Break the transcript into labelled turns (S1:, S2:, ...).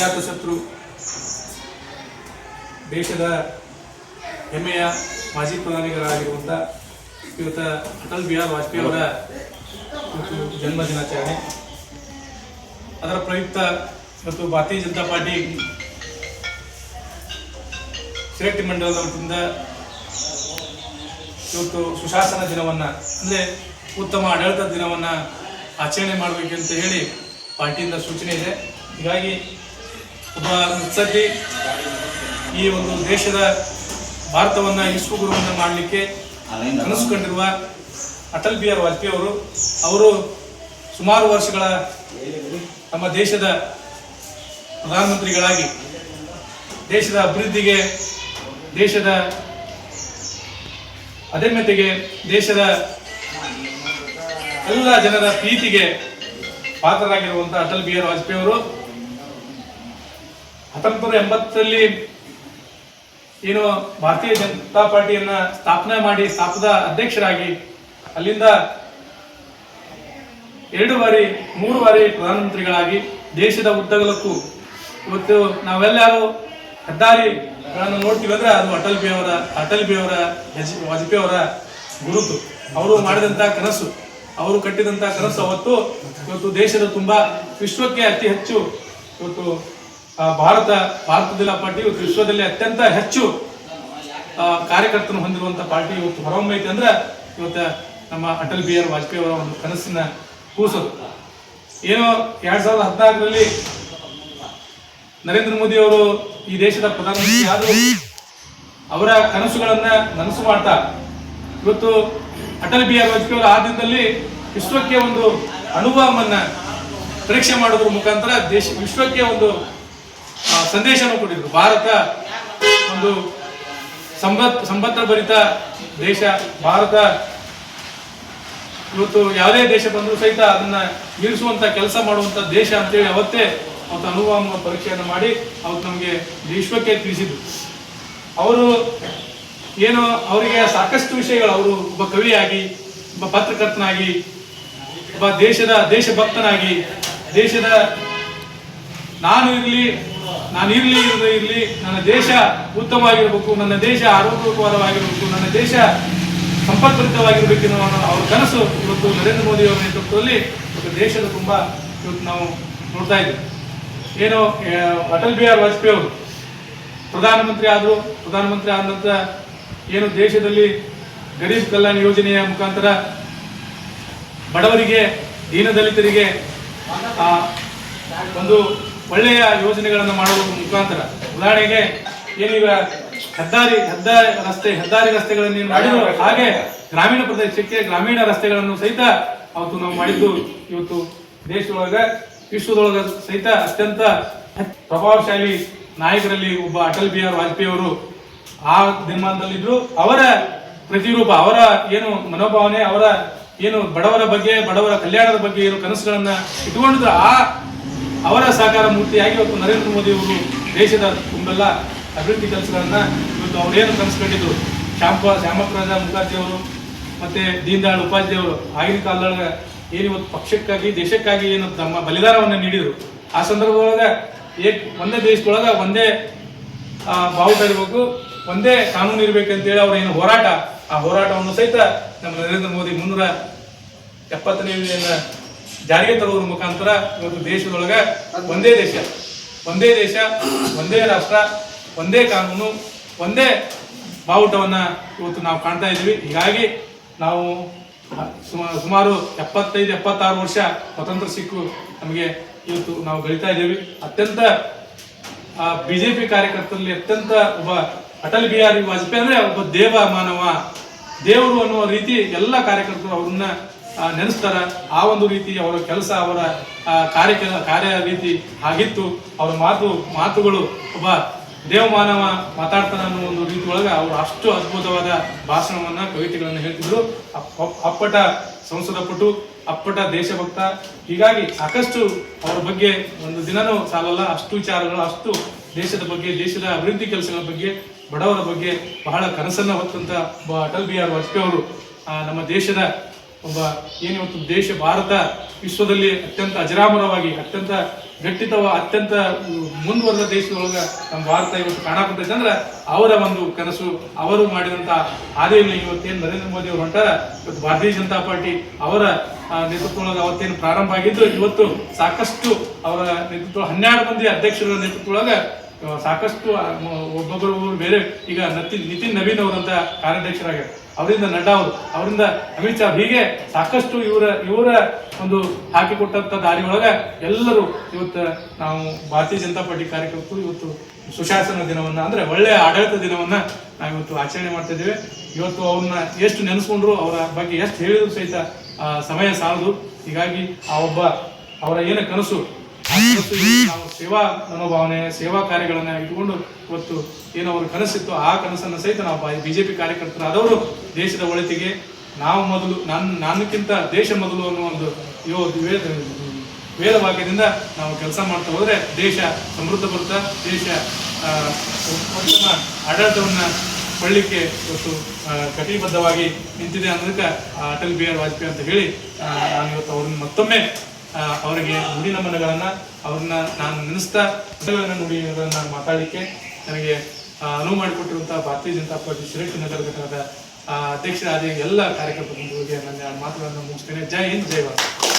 S1: ಅಜಾತಶತ್ರು ದೇಶದ ಹೆಮ್ಮೆಯ ಮಾಜಿ ಪ್ರಧಾನಿಗಳಾಗಿರುವಂಥ ಇವತ್ತ ಅಟಲ್ ಬಿಹಾರ್ ವಾಜಪೇಯಿ ಅವರ ಜನ್ಮ ದಿನಾಚರಣೆ. ಅದರ ಪ್ರಯುಕ್ತ ಮತ್ತು ಭಾರತೀಯ ಜನತಾ ಪಾರ್ಟಿ ಸೆಲೆಕ್ಟ್ ಮಂಡಲದ ವತಿಯಿಂದ ಇವತ್ತು ಸುಶಾಸನ ದಿನವನ್ನು, ಅಂದರೆ ಉತ್ತಮ ಆಡಳಿತ ದಿನವನ್ನು ಆಚರಣೆ ಮಾಡಬೇಕಂತ ಹೇಳಿ ಪಾರ್ಟಿಯಿಂದ ಸೂಚನೆ ಇದೆ. ಹೀಗಾಗಿ ಒಬ್ಬ ಮುತ್ಸದ್ದಿ ಈ ಒಂದು ದೇಶದ ಭಾರತವನ್ನು ವಿಶ್ವಗುರುವನ್ನು ಮಾಡಲಿಕ್ಕೆ ಕನಸು ಕಂಡಿರುವ ಅಟಲ್ ಬಿಹಾರ್ ವಾಜಪೇಯಿ ಅವರು ಅವರು ಸುಮಾರು ವರ್ಷಗಳ ನಮ್ಮ ದೇಶದ ಪ್ರಧಾನಮಂತ್ರಿಗಳಾಗಿ ದೇಶದ ಅಭಿವೃದ್ಧಿಗೆ ದೇಶದ ಅದಮ್ಯತೆಗೆ ದೇಶದ ಎಲ್ಲ ಜನರ ಪ್ರೀತಿಗೆ ಪಾತ್ರರಾಗಿರುವಂಥ ಅಟಲ್ ಬಿಹಾರಿ ವಾಜಪೇಯಿ ಅವರು ಹತ್ತೊಂಬತ್ತು ಎಂಬತ್ತರಲ್ಲಿ ಏನು ಭಾರತೀಯ ಜನತಾ ಪಾರ್ಟಿಯನ್ನ ಸ್ಥಾಪನೆ ಮಾಡಿ ಸ್ಥಾಪದ ಅಧ್ಯಕ್ಷರಾಗಿ ಅಲ್ಲಿಂದ ಎರಡು ಬಾರಿ, ಮೂರು ಬಾರಿ ಪ್ರಧಾನಮಂತ್ರಿಗಳಾಗಿ ದೇಶದ ಉದ್ದಗಲಕ್ಕೂ ಇವತ್ತು ನಾವೆಲ್ಲರೂ ಹೆದ್ದಾರಿಗಳನ್ನು ನೋಡ್ತೀವಿ ಅಂದ್ರೆ ಅದು ಅಟಲ್ ಬಿ ಅವರ, ಅಟಲ್ ಬಿ ಅವರ ವಾಜಪೇಯಿ ಅವರ ಗುರುತು. ಅವರು ಮಾಡಿದಂತ ಕನಸು, ಅವರು ಕಟ್ಟಿದಂತ ಕನಸು ಅವತ್ತು ಇವತ್ತು ದೇಶದ ತುಂಬಾ ವಿಶ್ವಕ್ಕೆ ಅತಿ ಹೆಚ್ಚು ಇವತ್ತು ಭಾರತ ಭಾರತದ ಪಾರ್ಟಿ ಇವತ್ತು ವಿಶ್ವದಲ್ಲಿ ಅತ್ಯಂತ ಹೆಚ್ಚು ಆ, ಕಾರ್ಯಕರ್ತನ ಹೊಂದಿರುವಂತ ಪಾರ್ಟಿ ಇವತ್ತು ಹೊರಹೊಮ್ಮೈತೆ ಅಂದ್ರೆ ಇವತ್ತು ನಮ್ಮ ಅಟಲ್ ಬಿಹಾರಿ ವಾಜಪೇಯಿ ಅವರ ಒಂದು ಕನಸಿನ ಕೂಸೋದು ಏನೋ ಎರಡ್ ಸಾವಿರದ ಹದಿನಾಲ್ಕರಲ್ಲಿ ನರೇಂದ್ರ ಮೋದಿ ಅವರು ಈ ದೇಶದ ಪ್ರಧಾನಮಂತ್ರಿ ಆದರೂ ಅವರ ಕನಸುಗಳನ್ನ ನನಸು ಮಾಡ್ತಾ ಇವತ್ತು ಅಟಲ್ ಬಿಹಾರಿ ವಾಜಪೇಯಿ ಅವರ ಆದ್ಯದಲ್ಲಿ ವಿಶ್ವಕ್ಕೆ ಒಂದು ಅನುಭವವನ್ನ ಪರೀಕ್ಷೆ ಮಾಡೋದ್ರ ಮುಖಾಂತರ ದೇಶ ವಿಶ್ವಕ್ಕೆ ಒಂದು ಆ, ಸಂದೇಶವನ್ನು ಕೊಟ್ಟಿದ್ರು. ಭಾರತ ಒಂದು ಸಂಬತ್ ಸಂಬತ್ತ ಭರಿತ ದೇಶ. ಭಾರತ ಇವತ್ತು ಯಾವುದೇ ದೇಶ ಬಂದರೂ ಸಹಿತ ಅದನ್ನ ಮೀರಿಸುವಂತ ಕೆಲಸ ಮಾಡುವಂತ ದೇಶ ಅಂತೇಳಿ ಅವತ್ತೇ ಅವತ್ತು ಅನುಭವ ಪರೀಕ್ಷೆಯನ್ನು ಮಾಡಿ ಅವತ್ತು ನಮಗೆ ವಿಶ್ವಕ್ಕೆ ತಿಳಿಸಿದ್ರು. ಅವರು ಏನು ಅವರಿಗೆ ಸಾಕಷ್ಟು ವಿಷಯಗಳು ಅವರು ಒಬ್ಬ ಕವಿಯಾಗಿ ಒಬ್ಬ ಪತ್ರಕರ್ತನಾಗಿ ಒಬ್ಬ ದೇಶದ ದೇಶಭಕ್ತನಾಗಿ ದೇಶದ ನಾನು ಇರಲಿ ನಾನು ಇರಲಿ ಇರಲಿ, ನನ್ನ ದೇಶ ಉತ್ತಮವಾಗಿರಬೇಕು, ನನ್ನ ದೇಶ ಆರೋಗ್ಯಕರವಾಗಿರಬೇಕು, ನನ್ನ ದೇಶ ಸಂಪದ್ಭರಿತವಾಗಿರಬೇಕೆನ್ನುವ ಅವ್ರ ಕನಸು ಇವತ್ತು ನರೇಂದ್ರ ಮೋದಿ ಅವರ ನೇತೃತ್ವದಲ್ಲಿ ಇವತ್ತು ದೇಶದ ತುಂಬ ಇವತ್ತು ನಾವು ನೋಡ್ತಾ ಇದ್ದೀವಿ. ಏನು ಅಟಲ್ ಬಿಹಾರಿ ವಾಜಪೇಯಿ ಅವರು ಪ್ರಧಾನಮಂತ್ರಿ ಆದರು, ಪ್ರಧಾನಮಂತ್ರಿ ಆದ ನಂತರ ಏನು ದೇಶದಲ್ಲಿ ಗರೀಬ್ ಕಲ್ಯಾಣ ಯೋಜನೆಯ ಮುಖಾಂತರ ಬಡವರಿಗೆ, ದೀನದಲಿತರಿಗೆ ಒಂದು ಒಳ್ಳೆಯ ಯೋಜನೆಗಳನ್ನು ಮಾಡುವ ಮುಖಾಂತರ ಉದಾಹರಣೆಗೆ ಏನೀಗ ಹೆದ್ದಾರಿ ಹೆದ್ದಾರಿ ರಸ್ತೆ, ಹೆದ್ದಾರಿ ರಸ್ತೆಗಳನ್ನು ಮಾಡಿದ್ರು ಹಾಗೆ ಗ್ರಾಮೀಣ ಪ್ರದೇಶಕ್ಕೆ ಗ್ರಾಮೀಣ ರಸ್ತೆಗಳನ್ನು ಸಹಿತ ಅವತ್ತು ನಾವು ಮಾಡಿದ್ದು ಇವತ್ತು ದೇಶದೊಳಗ, ವಿಶ್ವದೊಳಗ ಸಹಿತ ಅತ್ಯಂತ ಪ್ರಭಾವಶಾಲಿ ನಾಯಕರಲ್ಲಿ ಒಬ್ಬ ಅಟಲ್ ಬಿಹಾರಿ ವಾಜಪೇಯಿ ಅವರು ಆ ದಿನಮಾನದಲ್ಲಿದ್ರು. ಅವರ ಪ್ರತಿರೂಪ, ಅವರ ಏನು ಮನೋಭಾವನೆ, ಅವರ ಏನು ಬಡವರ ಬಗ್ಗೆ, ಬಡವರ ಕಲ್ಯಾಣದ ಬಗ್ಗೆ ಏನು ಕನಸುಗಳನ್ನ ಇಟ್ಕೊಂಡಿದ್ರು ಆ ಅವರ ಸಹಕಾರ ಮೂರ್ತಿಯಾಗಿ ಇವತ್ತು ನರೇಂದ್ರ ಮೋದಿ ಅವರು ದೇಶದ ತುಂಬೆಲ್ಲ ಅಭಿವೃದ್ಧಿ ಕೆಲಸಗಳನ್ನ ಇವತ್ತು ಅವರೇನು ಕನಸು ಕಂಡಿದ್ರು ಶ್ಯಾಮಪ ಶ್ಯಾಮಪ್ರಸಾದ ಮುಖರ್ಜಿ ಅವರು ಮತ್ತೆ ದೀನ್ ದಯಾಳ್ ಉಪಾಧ್ಯಾಯ ಆಗಿನ ಕಾಲದೊಳಗೆ ಏನು ಇವತ್ತು ಪಕ್ಷಕ್ಕಾಗಿ, ದೇಶಕ್ಕಾಗಿ ಏನು ತಮ್ಮ ಬಲಿದಾನವನ್ನು ನೀಡಿದರು. ಆ ಸಂದರ್ಭದೊಳಗ ಏಕ್ ಒಂದೇ ದೇಶದೊಳಗೆ ಒಂದೇ ಬಾವುಟ ಇರಬೇಕು ಒಂದೇ ಕಾನೂನು ಇರಬೇಕಂತೇಳಿ ಅವರ ಏನು ಹೋರಾಟ, ಆ ಹೋರಾಟವನ್ನು ಸಹಿತ ನಮ್ಮ ನರೇಂದ್ರ ಮೋದಿ ಮುನ್ನೂರ ಎಪ್ಪತ್ತನೇ ಜಾರಿಗೆ ತರುವುದರ ಮುಖಾಂತರ ಇವತ್ತು ದೇಶದೊಳಗೆ ಒಂದೇ ದೇಶ ಒಂದೇ ದೇಶ, ಒಂದೇ ರಾಷ್ಟ್ರ, ಒಂದೇ ಕಾನೂನು, ಒಂದೇ ಬಾವುಟವನ್ನ ಇವತ್ತು ನಾವು ಕಾಣ್ತಾ ಇದ್ದೀವಿ. ಹೀಗಾಗಿ ನಾವು ಸುಮಾರು ಎಪ್ಪತ್ತೈದು, ಎಪ್ಪತ್ತಾರು ವರ್ಷ ಸ್ವತಂತ್ರ ಸಿಕ್ಕು ನಮಗೆ ಇವತ್ತು ನಾವು ಗಳಿತಾ ಇದ್ದೀವಿ. ಅತ್ಯಂತ, ಆ ಪಿ ಕಾರ್ಯಕರ್ತರಲ್ಲಿ ಅತ್ಯಂತ ಒಬ್ಬ ಅಟಲ್ ಬಿಹಾರಿ ವಾಜಪೇಯಿ ಅಂದ್ರೆ ಒಬ್ಬ ದೇವ ಮಾನವ ದೇವರು ಅನ್ನುವ ರೀತಿ ಎಲ್ಲ ಕಾರ್ಯಕರ್ತರು ಅವ್ರನ್ನ ನೆನೆಸ್ತಾರ. ಆ ಒಂದು ರೀತಿ ಅವರ ಕೆಲಸ, ಅವರ ಕಾರ್ಯ ಕಾರ್ಯ ರೀತಿ ಆಗಿತ್ತು. ಅವರ ಮಾತು, ಮಾತುಗಳು ಒಬ್ಬ ದೇವಮಾನವ ಮಾತಾಡ್ತಾನ ಅನ್ನೋ ಒಂದು ರೀತಿ ಒಳಗೆ ಅವರು ಅಷ್ಟು ಅದ್ಭುತವಾದ ಭಾಷಣವನ್ನ, ಕವಿತೆಗಳನ್ನು ಹೇಳ್ತಿದ್ರು. ಅಪ್ಪಟ ಸಂಸದ ಪಟು, ಅಪ್ಪಟ ದೇಶಭಕ್ತ. ಹೀಗಾಗಿ ಸಾಕಷ್ಟು ಅವರ ಬಗ್ಗೆ ಒಂದು ದಿನನೂ ಸಾಲಲ್ಲ, ಅಷ್ಟು ವಿಚಾರಗಳು, ಅಷ್ಟು ದೇಶದ ಬಗ್ಗೆ, ದೇಶದ ಅಭಿವೃದ್ಧಿ ಕೆಲಸಗಳ ಬಗ್ಗೆ, ಬಡವರ ಬಗ್ಗೆ ಬಹಳ ಕನಸನ್ನ ಹೊತ್ತಂತ ಅಟಲ್ ಬಿಹಾರಿ ವಾಜಪೇಯಿ ಅವರು ನಮ್ಮ ದೇಶದ ಒಬ್ಬ ಏನಿವತ್ತು ದೇಶ ಭಾರತ ವಿಶ್ವದಲ್ಲಿ ಅತ್ಯಂತ ಅಜರಾಮರವಾಗಿ, ಅತ್ಯಂತ ಘಟ್ಟಿತವ ಅತ್ಯಂತ ಮುಂದುವರೆದ ದೇಶದೊಳಗೆ ನಮ್ಮ ಭಾರತ ಇವತ್ತು ಕಾಣಕತ್ತೈತೆ ಅಂದ್ರೆ ಅವರ ಒಂದು ಕನಸು, ಅವರು ಮಾಡಿದಂತ ಹಾದಿಯಲ್ಲಿ ಇವತ್ತೇನು ನರೇಂದ್ರ ಮೋದಿ ಅವರು ಹೊಂಟಾರ, ಇವತ್ತು ಭಾರತೀಯ ಜನತಾ ಪಾರ್ಟಿ ಅವರ ನೇತೃತ್ವದೊಳಗೆ ಅವತ್ತೇನು ಪ್ರಾರಂಭ ಆಗಿದ್ದು, ಇವತ್ತು ಸಾಕಷ್ಟು ಅವರ ನೇತೃತ್ವ ಹನ್ನೆರಡು ಮಂದಿ ಅಧ್ಯಕ್ಷರ ನೇತೃತ್ವದೊಳಗೆ ಸಾಕಷ್ಟು ಒಬ್ಬೊಬ್ಬರು ಬೇರೆ, ಈಗ ನತಿನ್ ನಿತಿನ್ ನವೀನ್ ಅವರಂತ ಕಾರ್ಯಾಧ್ಯಕ್ಷರಾಗ್ಯಾರ ಅವರಿಂದ ನಡ್ಡಾ ಅವರು, ಅವರಿಂದ ಅಮಿತ್ ಶಾ ಹೀಗೆ ಸಾಕಷ್ಟು ಇವರ ಇವರ ಒಂದು ಹಾಕಿಕೊಟ್ಟಂತ ದಾರಿ ಒಳಗೆ ಎಲ್ಲರೂ ಇವತ್ತು ನಾವು ಭಾರತೀಯ ಜನತಾ ಪಾರ್ಟಿ ಕಾರ್ಯಕರ್ತರು ಇವತ್ತು ಸುಶಾಸನ ದಿನವನ್ನ, ಅಂದ್ರೆ ಒಳ್ಳೆಯ ಆಡಳಿತ ದಿನವನ್ನ ನಾವು ಇವತ್ತು ಆಚರಣೆ ಮಾಡ್ತಾ ಇದ್ದೇವೆ. ಇವತ್ತು ಅವ್ರನ್ನ ಎಷ್ಟು ನೆನೆಸ್ಕೊಂಡ್ರು, ಅವರ ಬಗ್ಗೆ ಎಷ್ಟು ಹೇಳಿದ್ರು ಸಹಿತ ಸಮಯ ಸಾಲದು. ಹೀಗಾಗಿ ಆ ಒಬ್ಬ ಅವರ ಏನ ಕನಸು ನಾವು ಸೇವಾ ಮನೋಭಾವನೆ ಸೇವಾ ಕಾರ್ಯಗಳನ್ನ ಇಟ್ಕೊಂಡು ಇವತ್ತು ಏನೋ ಅವ್ರ ಕನಸಿತ್ತು, ಆ ಕನಸನ್ನು ಸಹಿತ ನಾವು ಬಿಜೆಪಿ ಕಾರ್ಯಕರ್ತರಾದವರು ದೇಶದ ಒಳಿತಿಗೆ, ನಾವು ಮೊದಲು ನನ್ನ ನನ್ನಕ್ಕಿಂತ ದೇಶ ಮೊದಲು ಅನ್ನೋ ಒಂದು ವೇದ ವೇದವಾಕ್ಯದಿಂದ ನಾವು ಕೆಲಸ ಮಾಡ್ತಾ ಹೋದ್ರೆ ದೇಶ ಸಮೃದ್ಧ ಬರುತ್ತಾ, ದೇಶ ಉತ್ತಮ ಆಡಳಿತವನ್ನ ಇವತ್ತು ಕಟಿಬದ್ಧವಾಗಿ ನಿಂತಿದೆ ಅನ್ನೋದಕ್ಕೆ ಅಟಲ್ ಬಿಹಾರಿ ವಾಜಪೇಯಿ ಅಂತ ಹೇಳಿ ನಾನು ಇವತ್ತು ಅವ್ರನ್ನ ಮತ್ತೊಮ್ಮೆ ಅವರಿಗೆ ನುಡಿ ನಮನಗಳನ್ನ ಅವ್ರನ್ನ ನಾನು ನೆನೆಸ್ತಾ ನುಡಿಗಳನ್ನ ಮಾತಾಡಲಿಕ್ಕೆ ನನಗೆ ಅನುವು ಮಾಡಿಕೊಟ್ಟಿರುವಂತಹ ಭಾರತೀಯ ಜನತಾ ಪಾರ್ಟಿ ಶ್ರೇಷ್ಠ ನಗರ ಘಟಕದ ಅಧ್ಯಕ್ಷರಾದ ಎಲ್ಲ ಕಾರ್ಯಕರ್ತರ ಬಂಧುಗಳಿಗೆ ನನ್ನ ಮಾತುಗಳನ್ನು ಮುಗಿಸ್ತೇನೆ. ಜೈ ಹಿಂದ್, ಜೈ ಭಾರತ್.